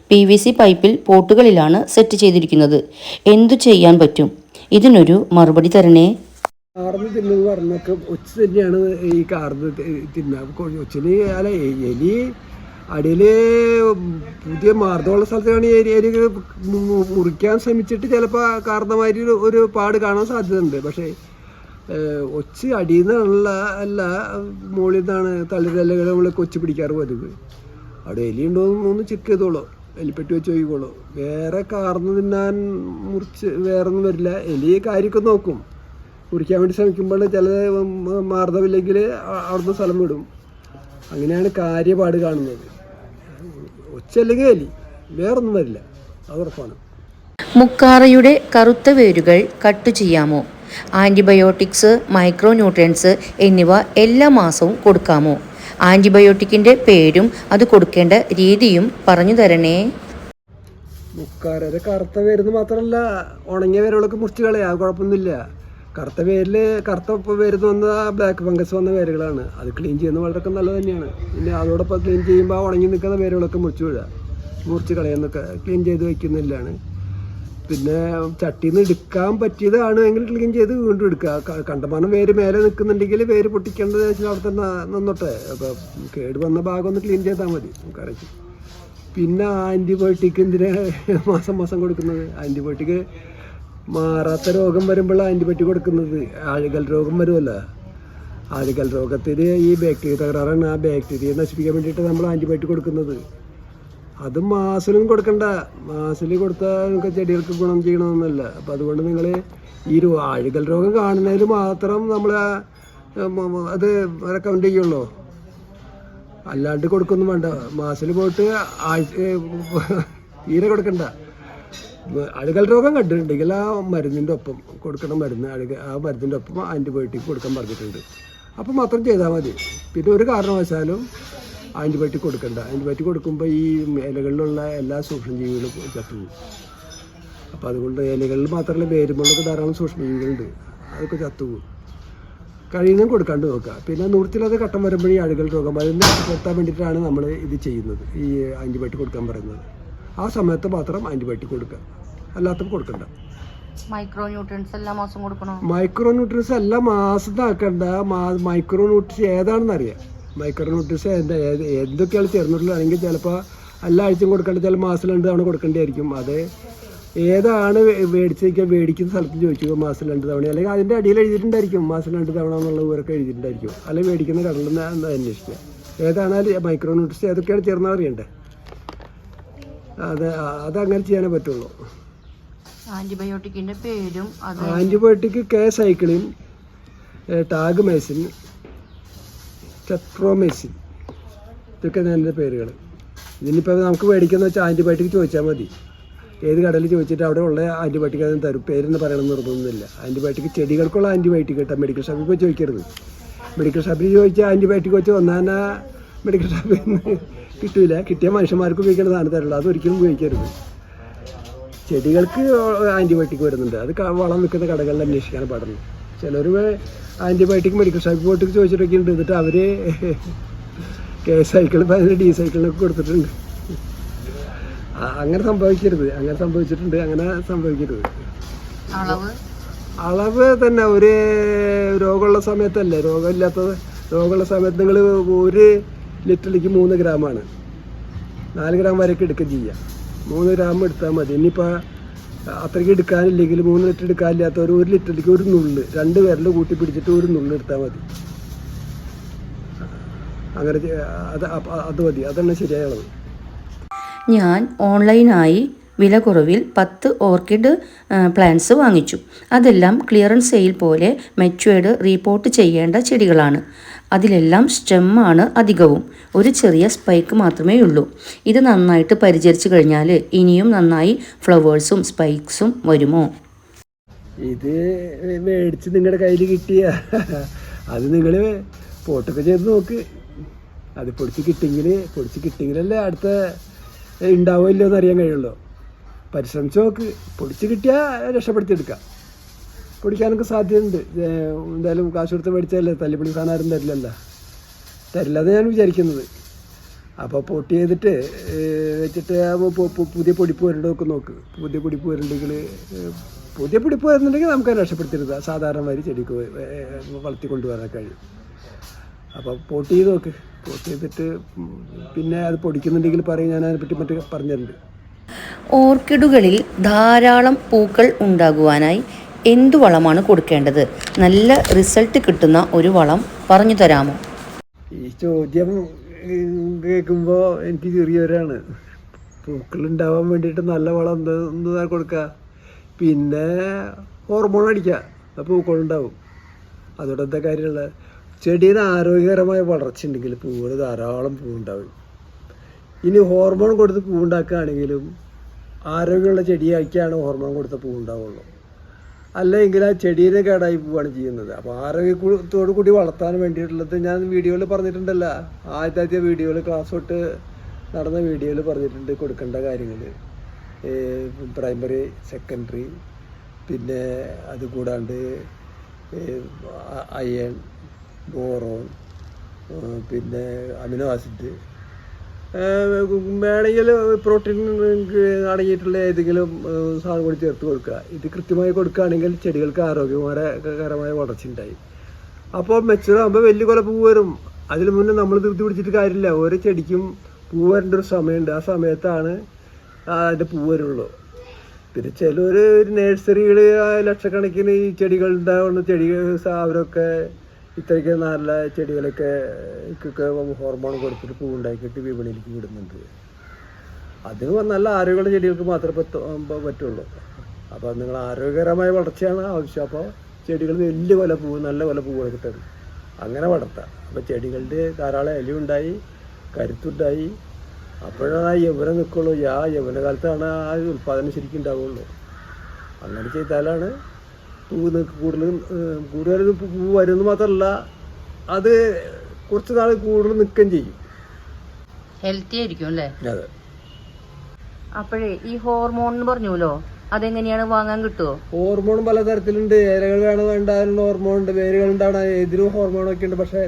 പി വി സി പൈപ്പിൽ പോട്ടുകളിലാണ് സെറ്റ് ചെയ്തിരിക്കുന്നത്. എന്തു ചെയ്യാൻ പറ്റും? ഇതിനൊരു മറുപടി തരണേ. കാർന്ന് തിന്നുന്നത് പറഞ്ഞൊക്കെ ഒച്ച തന്നെയാണ് ഈ കാർന്ന് തിന്ന ഒച്ചിന് അല്ല എലി അടിയിൽ പുതിയ മാർദ്ദമുള്ള സ്ഥലത്താണ് എലി മുറിക്കാൻ ശ്രമിച്ചിട്ട് ചിലപ്പോൾ കാർന്നമാതിരി ഒരു- പാട് കാണാൻ സാധ്യതയുണ്ട്. പക്ഷേ ഒച്ച് അടിയിൽ നിന്നുള്ള അല്ല മുകളിൽ നിന്നാണ് തളിരലകൾ നമ്മൾ കൊച്ചു പിടിക്കാറ് പതിവ്. അവിടെ ഉണ്ടോ ഒന്ന് ചെക്ക് ചെയ്തോളൂ. എലിപ്പെട്ടി വെച്ച് നോക്കിക്കോളൂ വേറെ കാർന്ന് തിന്നാൻ മുറിച്ച് വേറെ ഒന്നും വരില്ല. എലി കാര്യമൊക്കെ നോക്കും. കുറിക്കാൻ വേണ്ടി ശ്രമിക്കുമ്പോൾ ചില മാർദ്ദമില്ലെങ്കിൽ അവിടുന്ന് സ്ഥലം വിടും. അങ്ങനെയാണ് കാര്യപാട് കാണുന്നത്. ഒച്ചല്ലെങ്കിൽ എലി വേറൊന്നും വരില്ല. അത് ഉറപ്പാണ്. മുക്കാറയുടെ കറുത്ത വേരുകൾ കട്ട് ചെയ്യാമോ? ആന്റിബയോട്ടിക്സ് മൈക്രോ ന്യൂട്രിയൻസ് എന്നിവ എല്ലാ മാസവും കൊടുക്കാമോ? ആന്റിബയോട്ടിക്കിന്റെ പേരും അത് കൊടുക്കേണ്ട രീതിയും പറഞ്ഞു തരണേ. മുക്കാരത് കറുത്ത വേരുന്ന് മാത്രമല്ല ഉണങ്ങിയ വേരുകളൊക്കെ മുറിച്ച് കളയാം കുഴപ്പമൊന്നുമില്ല. കറുത്ത വേരിൽ കറുത്ത ഇപ്പം വരുന്ന വന്ന ബ്ലാക്ക് ഫംഗസ് വന്ന വേരുകളാണ് അത് ക്ലീൻ ചെയ്യുന്ന വളരെ നല്ലത് തന്നെയാണ്. പിന്നെ അതോടൊപ്പം ക്ലീൻ ചെയ്യുമ്പോൾ ഉണങ്ങി നിൽക്കുന്ന വേരുകളൊക്കെ മുറിച്ച് വിടുക മുറിച്ച് കളയാന്നൊക്കെ ക്ലീൻ ചെയ്ത് വയ്ക്കുന്നില്ലാണ് പിന്നെ ചട്ടിയിൽ നിന്ന് എടുക്കാൻ പറ്റിയതാണ് എങ്കിൽ ക്ലീൻ ചെയ്ത് വീണ്ടും എടുക്കുക. കണ്ടമാനം വേര് മേലെ നിൽക്കുന്നുണ്ടെങ്കിൽ വേര് പൊട്ടിക്കേണ്ടത് വെച്ചാൽ അവിടെ തന്നെ നിന്നോട്ടെ. അപ്പോൾ കേട് വന്ന ഭാഗം ഒന്ന് ക്ലീൻ ചെയ്താൽ മതി കറക്റ്റ് പിന്നെ ആന്റിബയോട്ടിക് എന്തിനാ മാസം മാസം കൊടുക്കുന്നത്? ആന്റിബയോട്ടിക് മാറാത്ത രോഗം വരുമ്പോഴാണ് ആന്റിബയോട്ടിക് കൊടുക്കുന്നത്. ആഴുകൽ രോഗം വരുമല്ലോ. ആഴുകൽ രോഗത്തിന് ഈ ബാക്ടീരിയ തകരാറാണ്. ആ ബാക്ടീരിയ നശിപ്പിക്കാൻ വേണ്ടിയിട്ട് നമ്മൾ ആന്റിബയോട്ടിക് കൊടുക്കുന്നത്. അത് മാസിലും കൊടുക്കണ്ട. മാസിൽ കൊടുത്താൽ നമുക്ക് ചെടികൾക്ക് ഗുണം ചെയ്യണമെന്നല്ല. അപ്പോൾ അതുകൊണ്ട് നിങ്ങൾ ഈ ഒരു ആഴുകൽ രോഗം കാണുന്നതിൽ മാത്രം നമ്മൾ അത് റെക്കമെൻഡ് ചെയ്യുള്ളൂ. അല്ലാണ്ട് കൊടുക്കൊന്നും വേണ്ട. മാസിൽ പോയിട്ട് തീരെ കൊടുക്കണ്ട. അഴുകൽ രോഗം കണ്ടിട്ടുണ്ടെങ്കിൽ ആ മരുന്നിന്റെ ഒപ്പം കൊടുക്കണം മരുന്ന് അഴുക ആ മരുന്നിന്റെ ഒപ്പം ആന്റിബയോട്ടിക് കൊടുക്കാൻ പറഞ്ഞിട്ടുണ്ട്. അപ്പം മാത്രം ചെയ്താൽ മതി. പിന്നെ ഒരു കാരണവശാലും ആന്റിബയോട്ടിക് കൊടുക്കണ്ട. ആന്റിബയോട്ടിക് കൊടുക്കുമ്പോൾ ഈ ഇലകളിലുള്ള എല്ലാ സൂക്ഷ്മജീവികളും ചത്തുപോകും. അപ്പോൾ അതുകൊണ്ട് ഇലകളിൽ മാത്രമല്ല വേരുമ്പോഴൊക്കെ ധാരാളം സൂക്ഷ്മജീവികളുണ്ട് അതൊക്കെ ചത്തുപോകും. കഴിയുന്നതും കൊടുക്കാണ്ട് നോക്കുക. പിന്നെ നൂറ്റിലത് ഘട്ടം വരുമ്പോഴേ അഴുകൽ രോഗം അതിന് നിർത്താൻ വേണ്ടിയിട്ടാണ് നമ്മൾ ഇത് ചെയ്യുന്നത്. ഈ ആന്റിബയോട്ടിക് കൊടുക്കാൻ പറയുന്നത്. ആ സമയത്ത് മാത്രം ആന്റിബയോട്ടിക് കൊടുക്കുക. അല്ലാത്തപ്പോൾ കൊടുക്കണ്ട. മൈക്രോ ന്യൂട്രിയൻസ് എല്ലാ മാസം കൊടുക്കണം? മൈക്രോ ന്യൂട്രിയൻസ് എല്ലാം മാസത്താക്കണ്ട മൈക്രോ ന്യൂട്രിയൻസ് ഏതാണെന്ന് അറിയാം മൈക്രോ ന്യൂട്രിയൻസ് എന്താ ഏത് എന്തൊക്കെയാണ് ചേർന്നിട്ടുള്ളതാണെങ്കിൽ ചിലപ്പോൾ എല്ലാ ആഴ്ചയും കൊടുക്കേണ്ട ചില മാസം രണ്ട് തവണ കൊടുക്കേണ്ടിയായിരിക്കും. അത് ഏതാണ് മേടിച്ചിരിക്കുക മേടിക്കുന്ന സ്ഥലത്ത് ചോദിച്ചു മാസം രണ്ട് തവണ. അല്ലെങ്കിൽ അതിന്റെ അടിയിൽ എഴുതിയിട്ടുണ്ടായിരിക്കും മാസം രണ്ട് തവണ എന്നുള്ള വിവരമൊക്കെ എഴുതിയിട്ടുണ്ടായിരിക്കും. അല്ലെങ്കിൽ മേടിക്കുന്ന കടലിൽ നിന്ന് അന്വേഷിക്കുക. ഏതാണ് മൈക്രോ ന്യൂട്രിയൻസ് ഏതൊക്കെയാണ് ചേർന്നാൽ അറിയണ്ടേ? അത് അതങ്ങനെ ചെയ്യാനേ പറ്റുള്ളൂ. ആന്റിബയോട്ടിക്കിന്റെ പേരും ആന്റിബയോട്ടിക് കെ സൈക്ലിൻ ടാഗ് മെസിൻ ടെട്രോമെസിൻ ഇതൊക്കെ എന്റെ പേരുകൾ. ഇതിനിപ്പോൾ നമുക്ക് മേടിക്കുന്ന വെച്ചാൽ ആന്റിബയോട്ടിക് ചോദിച്ചാൽ മതി. ഏത് കടയിൽ ചോദിച്ചിട്ട് അവിടെ ഉള്ള ആന്റിബയോട്ടിക് അതിന് തരും. പേരെന്ന് പറയണം നിർബന്ധമൊന്നുമില്ല ആന്റിബയോട്ടിക് ചെടികൾക്കുള്ള ആന്റിബയോട്ടിക് കേട്ടോ. മെഡിക്കൽ ഷോപ്പിൽ പോയി ചോദിക്കരുത്. മെഡിക്കൽ ഷോപ്പിൽ ചോദിച്ചാൽ ആന്റിബയോട്ടിക് വെച്ച് വന്നാൽ മെഡിക്കൽ ഷോപ്പിൽ നിന്ന് കിട്ടില്ല കിട്ടിയ മനുഷ്യന്മാർക്ക് ഉപയോഗിക്കേണ്ട സാധനം തരുള്ളൂ അതൊരിക്കലും ഉപയോഗിക്കരുത്. ചെടികൾക്ക് ആന്റിബയോട്ടിക് വരുന്നുണ്ട്. അത് വളം വിൽക്കുന്ന കടകളിൽ അന്വേഷിക്കാൻ പാടുള്ളൂ. ചിലർ ആന്റിബയോട്ടിക് മെഡിക്കൽ ഷോപ്പിൽ പോയിട്ട് ചോദിച്ചിട്ടൊക്കെ ഉണ്ട്. എന്നിട്ട് അവർ കെ സൈക്കിളും അതിന് ഡി സൈക്കിളിനൊക്കെ കൊടുത്തിട്ടുണ്ട്. അങ്ങനെ സംഭവിക്കരുത്. അങ്ങനെ സംഭവിച്ചിട്ടുണ്ട്. അങ്ങനെ സംഭവിക്കരുത്. അളവ്? അളവ് തന്നെ ഒരു രോഗമുള്ള സമയത്തല്ലേ. രോഗമില്ലാത്ത രോഗമുള്ള സമയത്ത് നിങ്ങൾ ഒരു ലിറ്ററിലേക്ക് മൂന്ന് ഗ്രാമാണ്. നാല് ഗ്രാം വരെയൊക്കെ എടുക്കുക ചെയ്യാം. മൂന്ന് ഗ്രാം എടുത്താൽ മതി. ഇനിയിപ്പോൾ അത്രയ്ക്ക് എടുക്കാനില്ലെങ്കിൽ മൂന്ന് ലിറ്റർ എടുക്കാനില്ലാത്തവർ ഒരു ലിറ്ററിലേക്ക് ഒരു നുള്ള് രണ്ട് വിരൽ കൂട്ടി പിടിച്ചിട്ട് ഒരു നുള്ള് എടുത്താൽ മതി. അങ്ങനെ അത് അത് മതി. അതാണ് ശരിയായ അളവ്. ഞാൻ ഓൺലൈനായി വില കുറവിൽ പത്ത് ഓർക്കിഡ് പ്ലാന്റ്സ് വാങ്ങിച്ചു. അതെല്ലാം ക്ലിയറൻസ് സെയിൽ പോലെ മെച്ചുവേർഡ് റീപോർട്ട് ചെയ്യേണ്ട ചെടികളാണ്. അതിലെല്ലാം സ്റ്റെമ്മാണ് അധികവും. ഒരു ചെറിയ സ്പൈക്ക് മാത്രമേ ഉള്ളൂ. ഇത് നന്നായിട്ട് പരിചരിച്ചു കഴിഞ്ഞാൽ ഇനിയും നന്നായി ഫ്ലവേഴ്സും സ്പൈക്സും വരുമോ? ഇത് മേടിച്ച് നിങ്ങളുടെ കയ്യിൽ കിട്ടിയ. അത് നിങ്ങൾ പോട്ടൊക്കെ ചെയ്ത് നോക്ക്. അത് പൊടിച്ച് കിട്ടിയെങ്കിൽ പൊടിച്ച് കിട്ടിയെങ്കിലല്ലേ അടുത്ത ഉണ്ടാവുമല്ലോ എന്ന് അറിയാൻ കഴിയുള്ളൂ. പരിശ്രമിച്ച് നോക്ക് പൊടിച്ച് കിട്ടിയാൽ രക്ഷപ്പെടുത്തിയെടുക്കാം. പൊടിക്കാനൊക്കെ സാധ്യതയുണ്ട്. എന്തായാലും കാശ് കൊടുത്ത് മേടിച്ചതല്ലേ? തല്ലിപ്പൊളി സാധനം ആരും തരില്ലല്ലോ. തരില്ലെന്ന് ഞാൻ വിചാരിക്കുന്നത്. അപ്പോൾ പൊട്ടി ചെയ്തിട്ട് വെച്ചിട്ട് പുതിയ പൊടിപ്പ് വരണ്ടൊക്കെ നോക്ക്. പുതിയ പൊടിപ്പ് വരണ്ടെങ്കിൽ പുതിയ പൊടിപ്പ് വരുന്നുണ്ടെങ്കിൽ നമുക്ക് രക്ഷപ്പെടുത്തരുത് സാധാരണ മാതിരി ചെടിക്ക് വളർത്തിക്കൊണ്ട് വരാൻ കഴിയും. അപ്പോൾ പോട്ട് ചെയ്ത് നോക്ക്. പോട്ട് ചെയ്തിട്ട് പിന്നെ അത് പൊടിക്കുന്നുണ്ടെങ്കിൽ പറയും ഞാൻ അതിനെപ്പറ്റി മറ്റേ പറഞ്ഞിട്ടുണ്ട്. ഓർക്കിഡുകളിൽ ധാരാളം പൂക്കൾ ഉണ്ടാകുവാനായി എന്തു വളമാണ് കൊടുക്കേണ്ടത്? നല്ല റിസൾട്ട് കിട്ടുന്ന ഒരു വളം പറഞ്ഞു തരാമോ? ഈ ചോദ്യം കേൾക്കുമ്പോൾ എനിക്ക് ചെറിയവരാണ് പൂക്കൾ ഉണ്ടാവാൻ വേണ്ടിയിട്ട് നല്ല വളം എന്ത് കൊടുക്കുക പിന്നെ ഹോർമോൺ അടിക്കുക അപ്പോൾ പൂക്കളുണ്ടാവും. അതോടെ എന്താ കാര്യമുള്ള? ചെടിയുടെ ആരോഗ്യകരമായ വളർച്ച ഉണ്ടെങ്കിൽ പൂവുകൾ ധാരാളം പൂവുണ്ടാവും. ഇനി ഹോർമോൺ കൊടുത്ത് പൂവുണ്ടാക്കുകയാണെങ്കിലും ആരോഗ്യമുള്ള ചെടിയാക്കിയാണ് ഹോർമോൺ കൊടുത്ത പൂവുണ്ടാവുള്ളൂ അല്ലെങ്കിൽ ആ ചെടീനെ കേടായി പോവുകയാണ് ചെയ്യുന്നത്. അപ്പോൾ ആരോഗ്യത്തോടു കൂടി വളർത്താൻ വേണ്ടിയിട്ടുള്ളത് ഞാൻ വീഡിയോയിൽ പറഞ്ഞിട്ടുണ്ടല്ലോ. ആദ്യത്തെ ആദ്യ വീഡിയോയിൽ ക്ലാസ് തൊട്ട് നടന്ന വീഡിയോയിൽ പറഞ്ഞിട്ടുണ്ട് കൊടുക്കേണ്ട കാര്യങ്ങൾ പ്രൈമറി സെക്കൻഡറി പിന്നെ അത് കൂടാണ്ട് അയൺ ബോറോൺ പിന്നെ അമിനോ ആസിഡ് വേണമെങ്കിൽ പ്രോട്ടീൻ അടങ്ങിയിട്ടുള്ള ഏതെങ്കിലും സാധനം കൂടി ചേർത്ത് കൊടുക്കുക. ഇത് കൃത്യമായി കൊടുക്കുകയാണെങ്കിൽ ചെടികൾക്ക് ആരോഗ്യകരമായ വളർച്ച ഉണ്ടായി. അപ്പോൾ മെച്ചൂറാകുമ്പോൾ വലിയ കുല പൂ വരും. അതിന് മുന്നേ നമ്മൾ ധൃതി പിടിച്ചിട്ട് കാര്യമില്ല. ഓരോ ചെടിക്കും പൂ വരേണ്ട ഒരു സമയമുണ്ട്. ആ സമയത്താണ് അതിന്റെ പൂ വരുള്ളൂ. പിന്നെ ചിലർ നഴ്സറികൾ ലക്ഷക്കണക്കിന് ഈ ചെടികൾ ഉണ്ടാവുന്ന ചെടി അവരൊക്കെ ഇത്രയ്ക്ക് നല്ല ചെടികളൊക്കെ ഹോർമോൺ കൊടുത്തിട്ട് പൂണ്ടാക്കിയിട്ട് വിപണിയിലേക്ക് വിടുന്നുണ്ട്. അതിന് നല്ല ആരോഗ്യമുള്ള ചെടികൾക്ക് മാത്രമേ പറ്റുള്ളൂ. അപ്പോൾ നിങ്ങൾ ആരോഗ്യകരമായ വളർച്ചയാണ് ആവശ്യം. അപ്പോൾ ചെടികൾ വലിയ കൊല പൂവ് നല്ല കൊല പൂവ് തരും അങ്ങനെ വളർത്താം. അപ്പോൾ ചെടികളുടെ ധാരാളം ഇലയുണ്ടായി കരുത്തുണ്ടായി. അപ്പോഴാണ് ആ യവന നിൽക്കുള്ളൂ. ആ യവനകാലത്താണ് ആ ഉൽപ്പാദനം ശരിക്കും ഉണ്ടാവുള്ളൂ. അങ്ങനെ ചെയ്താലാണ് നിൽക്ക് കൂടുതൽ ഏഹ്, കൂടുതൽ പൂ വരുന്നത് വരുമെന്ന് മാത്രമല്ല അത് കുറച്ച് നാൾ കൂടുതൽ നിൽക്കുകയും ചെയ്യും. ഹെൽത്തി ആയിരിക്കും അല്ലേ? അതെ. അപ്പോഴേ ഈ ഹോർമോൺ എന്ന് പറഞ്ഞല്ലോ അതെങ്ങനെയാണ് വാങ്ങാൻ കിട്ടുമോ ഹോർമോൺ പലതരത്തിലുണ്ട്. ഇലകൾ വേണം വേണ്ടാനുള്ള ഹോർമോൺ ഉണ്ട്. വേരുകൾ ഉണ്ടാവണം എതിരും ഹോർമോണൊക്കെ ഉണ്ട്. പക്ഷേ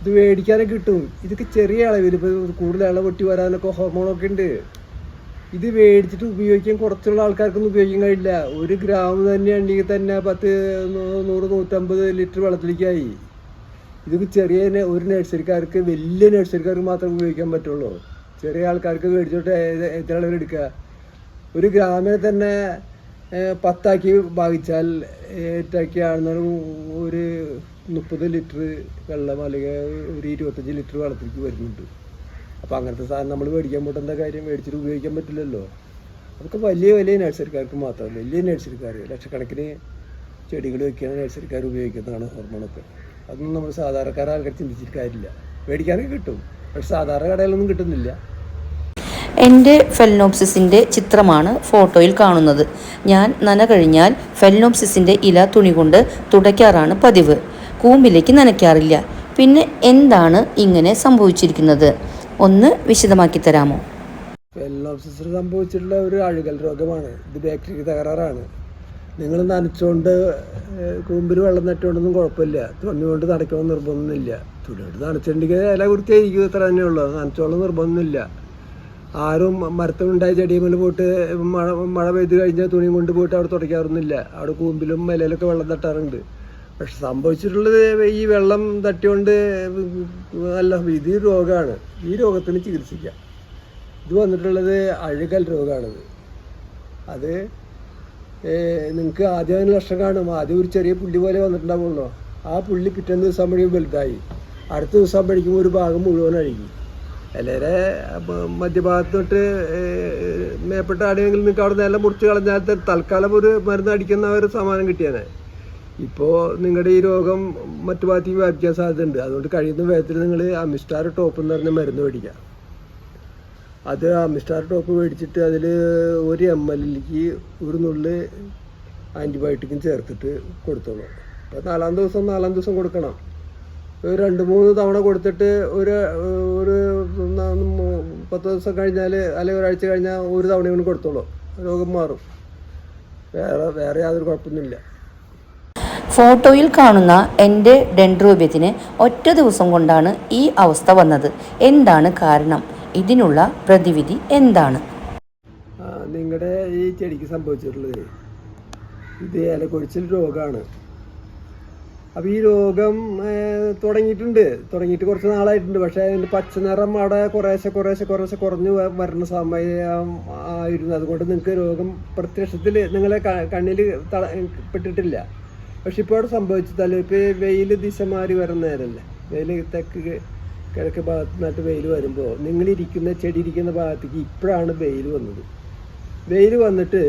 ഇത് മേടിക്കാനൊക്കെ കിട്ടും. ഇതൊക്കെ ചെറിയ അളവിൽ ഇപ്പോൾ കൂടുതൽ ഇള പൊട്ടി വരാനൊക്കെ ഹോർമോണൊക്കെ ഉണ്ട്. ഇത് മേടിച്ചിട്ട് ഉപയോഗിക്കാൻ കുറച്ചുള്ള ആൾക്കാർക്കൊന്നും ഉപയോഗിക്കാൻ കഴിയില്ല. ഒരു ഗ്രാം തന്നെ ഉണ്ടെങ്കിൽ തന്നെ പത്ത് നൂറ് നൂറ്റമ്പത് ലിറ്റർ വെള്ളത്തിലേക്കായി. ഇത് ചെറിയ ഒരു നഴ്സറിക്കാർക്ക് വലിയ നഴ്സറിക്കാർക്ക് മാത്രം ഉപയോഗിക്കാൻ പറ്റുള്ളൂ. ചെറിയ ആൾക്കാർക്ക് മേടിച്ചോട്ട് എത്ര അളവിൽ എടുക്കുക? ഒരു ഗ്രാമിനെ തന്നെ പത്താക്കി ഭാഗിച്ചാൽ ഏറ്റാക്കിയാണെന്ന ഒരു മുപ്പത് ലിറ്റർ വെള്ളം അല്ലെങ്കിൽ ഒരു ഇരുപത്തഞ്ച് ലിറ്റർ വെള്ളത്തിലേക്ക് വരുന്നുണ്ട്. അപ്പോൾ അങ്ങനത്തെ സാധനം നമ്മൾ മേടിക്കാൻ പോയിട്ട് എന്താ കാര്യം? മേടിച്ചിട്ട് ഉപയോഗിക്കാൻ പറ്റില്ലല്ലോ. അതൊക്കെ വലിയ വലിയ നഴ്സറിക്കാർക്ക് മാത്രം വലിയ നഴ്സറിക്കാർ ലക്ഷക്കണക്കിന് ചെടികൾ വെക്കുന്ന നഴ്സറിക്കാർ ഉപയോഗിക്കുന്നതാണ് ഹോർമോണൊക്കെ. അതൊന്നും നമ്മൾ സാധാരണക്കാർ ആൾക്കാർ ചിന്തിച്ചിട്ട് കാര്യമില്ല. മേടിക്കാനൊക്കെ കിട്ടും. പക്ഷെ സാധാരണ കടയിലൊന്നും കിട്ടുന്നില്ല. എന്റെ ഫെൽനോപ്സിസിന്റെ ചിത്രമാണ് ഫോട്ടോയിൽ കാണുന്നത്. ഞാൻ നന കഴിഞ്ഞാൽ ഫെൽനോപ്സിസിന്റെ ഇല തുണി കൊണ്ട് തുടയ്ക്കാറാണ് പതിവ്. കൂമ്പിലേക്ക് നനയ്ക്കാറില്ല. പിന്നെ എന്താണ് ഇങ്ങനെ സംഭവിച്ചിരിക്കുന്നത്? ഒന്ന് വിശദമാക്കി തരാമോ? സംഭവിച്ചിട്ടുള്ള ഒരു അഴുകൽ രോഗമാണ്. ഇത് ബാക്ടീരിയ തകരാറാണ്. നിങ്ങൾ നനച്ചുകൊണ്ട് കൂമ്പിൽ വെള്ളം നട്ടുകൊണ്ടൊന്നും കുഴപ്പമില്ല. തുണികൊണ്ട് നനയ്ക്കണമെന്ന് നിർബന്ധമൊന്നുമില്ല. തുണിയോട് നനച്ചിട്ടുണ്ടെങ്കിൽ ഇല വൃത്തിയായിരിക്കും ഇത്ര തന്നെ ഉള്ളൂ. നനച്ചോളം നിർബന്ധമൊന്നുമില്ല. ആരും മരത്തിലുണ്ടായ ചെടിയുമ്പോൾ പോയിട്ട് മഴ മഴ പെയ്ത് കഴിഞ്ഞാൽ തുണിയും കൊണ്ട് പോയിട്ട് അവിടെ തുടയ്ക്കാറൊന്നുമില്ല. അവിടെ കൂമ്പിലും മലയിലൊക്കെ വെള്ളം തട്ടാറുണ്ട്. പക്ഷെ സംഭവിച്ചിട്ടുള്ളത് ഈ വെള്ളം തട്ടിയോണ്ട് നല്ല ഇത് രോഗമാണ് ഈ രോഗത്തിന് ചികിത്സിക്കാം. ഇത് വന്നിട്ടുള്ളത് അഴുകൽ രോഗമാണിത് അത് നിങ്ങൾക്ക് ആദ്യം അതിന് ലക്ഷം കാണും. ആദ്യം ഒരു ചെറിയ പുള്ളി പോലെ വന്നിട്ടുണ്ടാവുള്ളൂ. ആ പുള്ളി പിറ്റേന്ന് ദിവസം കഴിയുമ്പോൾ വലുതായി. അടുത്ത ദിവസം കഴിക്കുമ്പോൾ ഒരു ഭാഗം മുഴുവൻ അഴുകി. എല്ലാവരെ മധ്യഭാഗത്ത് തൊട്ട് മേപ്പെട്ട ആടെയെങ്കിലും നിങ്ങൾക്ക് അവിടെ നില മുറിച്ച് കളഞ്ഞാൽ തൽക്കാലം ഒരു മരുന്ന് അടിക്കുന്ന ഒരു സമാനം കിട്ടിയാനെ ഇപ്പോൾ നിങ്ങളുടെ ഈ രോഗം മറ്റു ഭാഗത്തേക്ക് വ്യാപിക്കാൻ സാധ്യതയുണ്ട്. അതുകൊണ്ട് കഴിയുന്ന വേഗത്തിൽ നിങ്ങൾ അമിസ്റ്റാർ ടോപ്പ് എന്ന് പറഞ്ഞ മരുന്ന് മേടിക്കുക അത് അമിസ്റ്റാർ ടോപ്പ് മേടിച്ചിട്ട് അതിൽ ഒരു എം എല്ലിലേക്ക് ഒരു നുള്ളി ആന്റിബയോട്ടിക്കും ചേർത്തിട്ട് കൊടുത്തോളൂ. അപ്പോൾ നാലാം ദിവസം നാലാം ദിവസം കൊടുക്കണം. രണ്ട് മൂന്ന് തവണ കൊടുത്തിട്ട് ഒരു ഒരു പത്ത് ദിവസം കഴിഞ്ഞാൽ അല്ലെങ്കിൽ ഒരാഴ്ച കഴിഞ്ഞാൽ ഒരു തവണ കൊണ്ട് കൊടുത്തോളൂ. രോഗം മാറും. വേറെ വേറെ യാതൊരു കുഴപ്പമൊന്നുമില്ല. ഫോട്ടോയിൽ കാണുന്ന എന്റെ ഡെൻഡ്രോബ്യത്തിന് ഒറ്റ ദിവസം കൊണ്ടാണ് ഈ അവസ്ഥ വന്നത്. എന്താണ് കാരണം? ഇതിനുള്ള പ്രതിവിധി എന്താണ്? നിങ്ങളുടെ ഈ ചെടിക്ക് സംഭവിച്ചിട്ടുള്ളത് ഇത് ഇലക്കൊഴിച്ചിൽ രോഗമാണ് അപ്പോൾ ഈ രോഗം തുടങ്ങിയിട്ടുണ്ട്. തുടങ്ങിയിട്ട് കുറച്ച് നാളായിട്ടുണ്ട്. പക്ഷേ അതിന്റെ പച്ച നിറം അവിടെ കുറേശ്ശെ കുറേശ്ശെ കുറേശ്ശെ കുറഞ്ഞു വരുന്ന സമയം ആയിരുന്നു. അതുകൊണ്ട് നിങ്ങൾക്ക് രോഗം പ്രത്യക്ഷത്തിൽ നിങ്ങളെ കണ്ണിൽ പെട്ടിട്ടില്ല. പക്ഷെ ഇപ്പോൾ അവിടെ സംഭവിച്ചതല്ല? ഇപ്പോൾ വെയിൽ ദിശ മാറി വരുന്ന നേരമല്ലേ വെയിൽ തെക്ക് കിഴക്ക് ഭാഗത്തുനിന്നായിട്ട് വെയിൽ വരുമ്പോൾ നിങ്ങളിരിക്കുന്ന ചെടി ഇരിക്കുന്ന ഭാഗത്തേക്ക് ഇപ്പോഴാണ് വെയിൽ വന്നത്. വെയിൽ വന്നിട്ട്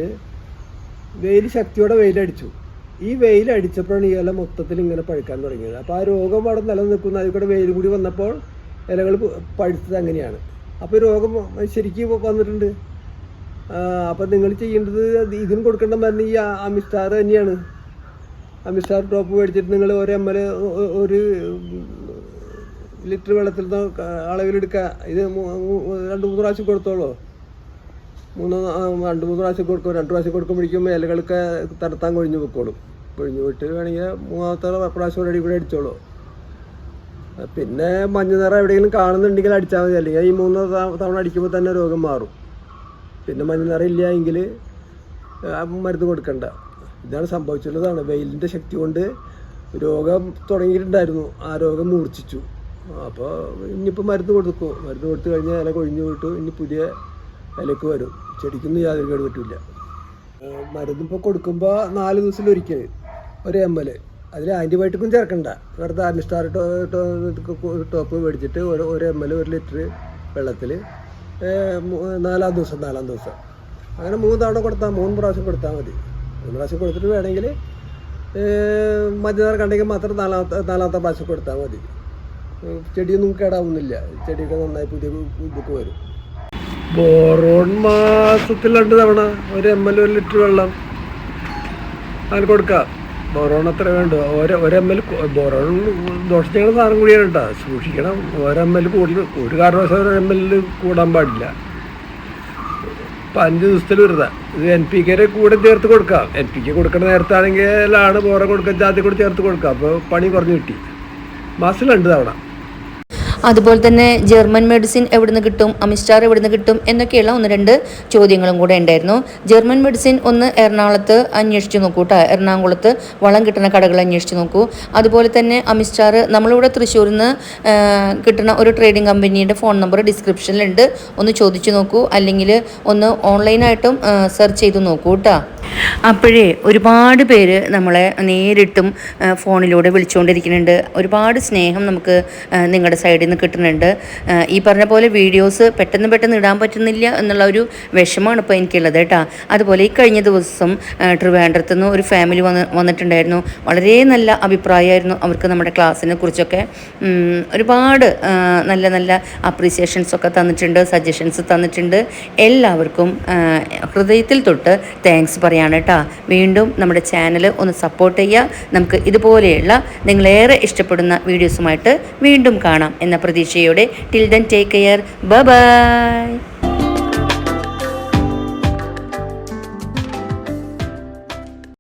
വെയിൽ ശക്തിയോടെ വെയിലടിച്ചു. ഈ വെയിൽ അടിച്ചപ്പോഴാണ് ഈ ഇല മൊത്തത്തിൽ ഇങ്ങനെ പഴുക്കാൻ തുടങ്ങിയത്. അപ്പോൾ ആ രോഗം അവിടെ നിലനിൽക്കുന്ന. അതിൽ കൂടെ വെയിൽ കൂടി വന്നപ്പോൾ ഇലകൾ പഴുത്തത് അങ്ങനെയാണ്. അപ്പോൾ രോഗം ശരിക്കും വന്നിട്ടുണ്ട്. അപ്പോൾ നിങ്ങൾ ചെയ്യേണ്ടത് ഇതിന് കൊടുക്കേണ്ട മരുന്ന് ഈ അമിസ്റ്റാർ തന്നെയാണ്. അമിസ്റ്റാർ ടോപ്പ് മേടിച്ചിട്ട് നിങ്ങൾ ഒരു എം എൽ ഒരു ലിറ്റർ വെള്ളത്തിൽ അളവിലെടുക്കുക ഇത് രണ്ട് മൂന്ന് പ്രാവശ്യം കൊടുത്തോളൂ. മൂന്ന് രണ്ട് മൂന്ന് പ്രാവശ്യം കൊടുക്കും രണ്ട് പ്രാവശ്യം കൊടുക്കുമ്പോഴേക്കും ഇലകളൊക്കെ തടത്താൻ കൊഴിഞ്ഞു പൊക്കോളും. കൊഴിഞ്ഞു പോയിട്ട് വേണമെങ്കിൽ മൂന്നാമത്തെ പ്രാവശ്യം ഒരു അടി കൂടെ അടിച്ചോളൂ. പിന്നെ മഞ്ഞ നിറം എവിടെയെങ്കിലും കാണുന്നുണ്ടെങ്കിൽ അടിച്ചാൽ മതി. അല്ലെങ്കിൽ ഈ മൂന്ന് തവണ അടിക്കുമ്പോൾ തന്നെ രോഗം മാറും. പിന്നെ മഞ്ഞ നിറം ഇല്ല എങ്കിൽ മരുന്ന് കൊടുക്കണ്ട. ഇതാണ് സംഭവിച്ചിട്ടുള്ളതാണ്. വെയിലിന്റെ ശക്തി കൊണ്ട് രോഗം തുടങ്ങിയിട്ടുണ്ടായിരുന്നു. ആ രോഗം മൂർച്ഛിച്ചു. അപ്പോൾ ഇനിയിപ്പോൾ മരുന്ന് കൊടുക്കും. മരുന്ന് കൊടുത്തു കഴിഞ്ഞാൽ ഇല കൊഴിഞ്ഞു പോയിട്ട് ഇനി പുതിയ ഇലക്ക് വരും. ചെടിക്കൊന്നും യാതൊരു കേട് പറ്റില്ല മരുന്ന് ഇപ്പോൾ കൊടുക്കുമ്പോൾ നാല് ദിവസത്തിൽ ഒരിക്കൽ ഒരു എം എൽ. അതിൽ ആന്റിബയോട്ടിക്കും ചേർക്കണ്ട. വെറുതെ അമിസ്റ്റാർ ടോപ്പ് മേടിച്ചിട്ട് ഒരു ഒരു എം എൽ ഒരു ലിറ്റർ വെള്ളത്തിൽ നാലാം ദിവസം നാലാം ദിവസം. അങ്ങനെ മൂന്ന് തവണ കൊടുത്താൽ മൂന്ന് പ്രാവശ്യം കൊടുത്താൽ മതി. മൂന്ന് പ്രാവശ്യം കൊടുത്തിട്ട് വേണമെങ്കിൽ മഞ്ഞ കണ്ടെങ്കിൽ മാത്രം നാലാമത്തെ നാലാമത്തെ പ്രാവശ്യം കൊടുത്താൽ മതി. ചെടിയൊന്നും കേടാവുന്നില്ല. ചെടിയൊക്കെ നന്നായി പുതിയ ഇതൊക്കെ വരും. ബോറോൺ മാസത്തിൽ രണ്ട് തവണ ഒരു എം എൽ ഒരു ലിറ്റർ വെള്ളം അങ്ങനെ കൊടുക്കാം. ബോറോൺ അത്ര വേണ്ട? ഒരു ഒരു എം എൽ ബോറോൺ ദോഷം ചെയ്യുന്ന സാധനം കൂടിയാണ് കേട്ടോ. സൂക്ഷിക്കണം. ഒരു എം എൽ കൂടുതൽ ഒരു കാരണവശാലും ഒരു എം എൽ കൂടാൻ പാടില്ല. ഇപ്പം അഞ്ച് ദിവസത്തിൽ വരുന്നത്. ഇത് എൻ പി കെയുടെ കൂടെ ചേർത്ത് കൊടുക്കാം. എൻ പി കെ കൊടുക്കുന്ന നേരത്താണെങ്കിലാണ് ബോറ കൊടുക്കാൻ ജാതി കൂടെ ചേർത്ത് കൊടുക്കുക അപ്പോൾ പണി കുറഞ്ഞു കിട്ടി. മാസം രണ്ട് തവണ. അതുപോലെ തന്നെ ജർമ്മൻ മെഡിസിൻ എവിടുന്ന് കിട്ടും? അമിസ്റ്റാർ എവിടുന്ന് കിട്ടും? എന്നൊക്കെയുള്ള ഒന്ന് രണ്ട് ചോദ്യങ്ങളും കൂടെ ഉണ്ടായിരുന്നു. ജർമ്മൻ മെഡിസിൻ ഒന്ന് എറണാകുളത്ത് അന്വേഷിച്ച് നോക്കൂ കേട്ടോ എറണാകുളത്ത് വളം കിട്ടുന്ന കടകൾ അന്വേഷിച്ച് നോക്കൂ. അതുപോലെ തന്നെ അമിസ്റ്റാർ നമ്മളിവിടെ തൃശ്ശൂരിൽ നിന്ന് കിട്ടുന്ന ഒരു ട്രേഡിംഗ് കമ്പനിയുടെ ഫോൺ നമ്പർ ഡിസ്ക്രിപ്ഷനിലുണ്ട് ഒന്ന് ചോദിച്ചു നോക്കൂ. അല്ലെങ്കിൽ ഒന്ന് ഓൺലൈനായിട്ടും സെർച്ച് ചെയ്ത് നോക്കൂ കേട്ടോ അപ്പോഴേ ഒരുപാട് പേര് നമ്മളെ നേരിട്ടും ഫോണിലൂടെ വിളിച്ചുകൊണ്ടിരിക്കുന്നുണ്ട് ഒരുപാട് സ്നേഹം നമുക്ക് നിങ്ങളുടെ സൈഡിൽ നിന്ന് കിട്ടുന്നുണ്ട്. ഈ പറഞ്ഞ പോലെ വീഡിയോസ് പെട്ടെന്ന് പെട്ടെന്ന് ഇടാൻ പറ്റുന്നില്ല എന്നുള്ള ഒരു വിഷമമാണ് ഇപ്പോൾ എനിക്കുള്ളത് കേട്ടോ. അതുപോലെ ഈ കഴിഞ്ഞ ദിവസം ട്രിവാൻഡ്രത്ത് നിന്ന് ഒരു ഫാമിലി വന്ന് വന്നിട്ടുണ്ടായിരുന്നു. വളരെ നല്ല അഭിപ്രായമായിരുന്നു അവർക്ക് നമ്മുടെ ക്ലാസ്സിനെ കുറിച്ചൊക്കെ. ഒരുപാട് നല്ല നല്ല അപ്രീസിയേഷൻസ് ഒക്കെ തന്നിട്ടുണ്ട് സജഷൻസ് തന്നിട്ടുണ്ട്. എല്ലാവർക്കും ഹൃദയത്തിൽ തൊട്ട് താങ്ക്സ് പറയാണ് കേട്ടോ. വീണ്ടും നമ്മുടെ ചാനൽ ഒന്ന് സപ്പോർട്ട് ചെയ്യുക. നമുക്ക് ഇതുപോലെയുള്ള നിങ്ങളേറെ ഇഷ്ടപ്പെടുന്ന വീഡിയോസുമായിട്ട് വീണ്ടും കാണാം. എന്ന പ്രതീക്ഷയോടെ. Till then take care bye